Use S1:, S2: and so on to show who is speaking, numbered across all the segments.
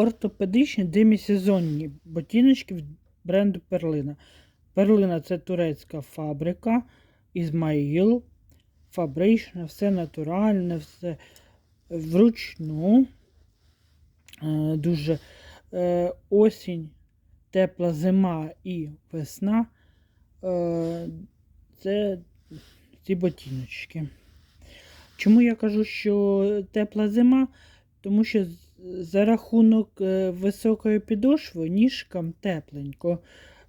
S1: ортопедичні демісезонні ботиночки бренду Перлина. Перлина це турецька фабрика, Ізмаїл, фабрична, все натуральне, все вручну. Е, Дуже е, осінь, тепла зима і весна. Е, Це ці ботиночки. Чому я кажу, що тепла зима? Тому що за рахунок е, високої підошви ніжкам тепленько,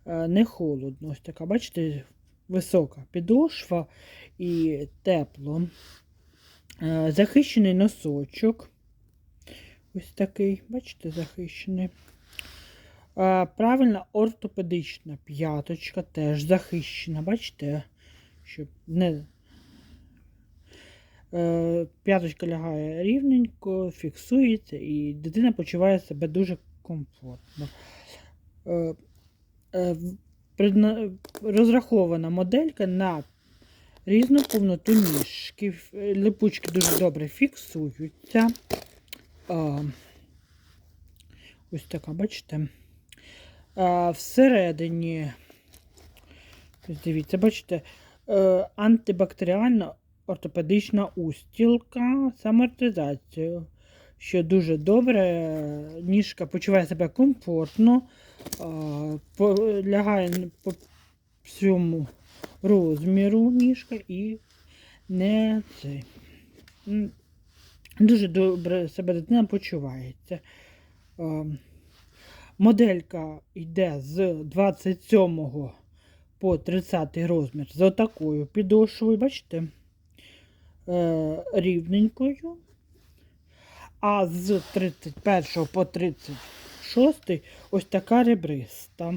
S1: е, не холодно. Ось така, бачите, висока підошва і тепло. Е, Захищений носочок. Ось такий, бачите, захищений. Правильна ортопедична п'яточка теж захищена, бачите, щоб не П'яточка лягає рівненько, фіксується, і дитина почуває себе дуже комфортно. Е, е, Розрахована моделька на різну повноту ніжки. Е, Липучки дуже добре фіксуються. Ось така, бачите. Всередині, дивіться, бачите, е, антибактеріальна ортопедична устілка з амортизацією, що дуже добре. Ніжка почуває себе комфортно, лягає по всьому розміру ніжка і не цей. Дуже добре себе дитина почувається. Моделька йде з 27 по 30 розмір з отакою підошвою, бачите? Е, рівненькою, а з 31 по 36 ось така ребриста.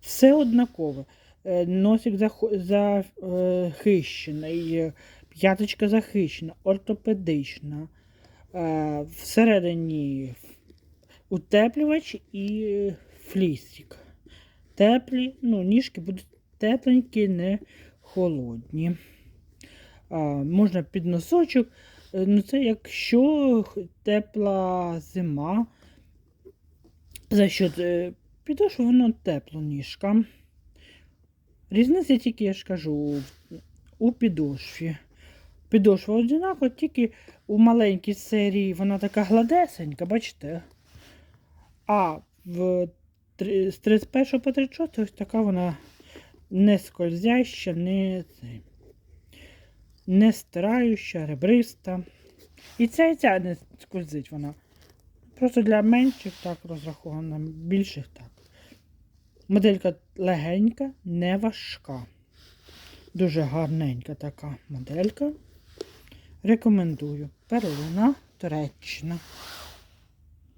S1: Все однакове. Е, Носик захищений, п'яточка захищена, ортопедична. Е, Всередині утеплювач і флісик. Теплі, ну, ніжки будуть тепленькі, не холодні можна під носочок. Е, Ну, це якщо тепла зима. За що підошва, воно тепло ніжка. Різниця тільки, я ж кажу, у- у підошві. Підошва одинакова, тільки у маленькій серії вона така гладесенька, бачите? А в, з 31 по 36 ось така вона не скользяща, не цей не стираюча, ребриста. І ця ця не скользить вона. Просто для менших так розрахована, більших так. Моделька легенька, не важка. Дуже гарненька така моделька. Рекомендую. Перлина Туреччина.